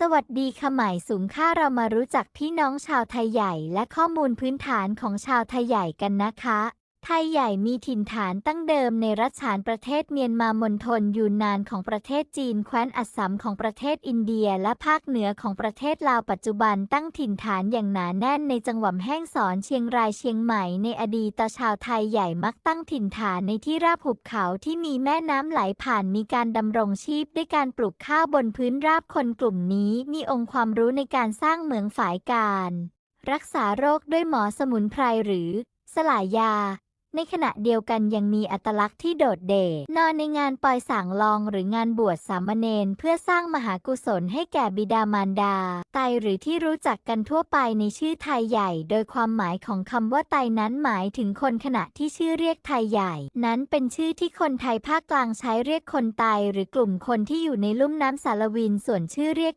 สวัสดีค่ะหมายสูงค่าเรามารู้จักพี่น้องชาวไทยใหญ่ และข้อมูลพื้นฐานของชาวไทยใหญ่กันนะคะ ไทยใหญ่มีถิ่นฐานตั้งเดิมในรัฐฉานประเทศเมียนมามณฑลยูนนานของประเทศจีนแคว้นอัสสัมของประเทศอินเดีย และภาคเหนือของประเทศลาวปัจจุบันตั้งถิ่นฐานอย่างหนาแน่นในจังหวัดแห้งสอนเชียงรายเชียงใหม่ในอดีตชาวไทยใหญ่มักตั้งถิ่นฐานในที่ราบหุบเขาที่มีแม่น้ำไหลผ่านมีการดำรงชีพด้วยการปลูกข้าวบนพื้นราบคนกลุ่มนี้มีองค์ความรู้ในการสร้างเหมืองฝายการ รักษาโรคด้วยหมอสมุนไพรหรือ สลายยา ในขณะเดียวกันยังมีอัตลักษณ์ที่โดดเด่นนอนในงานปล่อยสางลองหรืองานบวชสามเณรเพื่อสร้างมหากุศลให้แก่บิดามารดา ไตหรือที่รู้จักกันทั่วไปในชื่อไทยใหญ่ โดยความหมายของคำว่าไตนั้นหมายถึงคนขณะที่ชื่อเรียกไทยใหญ่ นั้นเป็นชื่อที่คนไทยภาคกลางใช้เรียกคนไตหรือกลุ่มคนที่อยู่ในลุ่มน้ำสารวินส่วนชื่อเรียก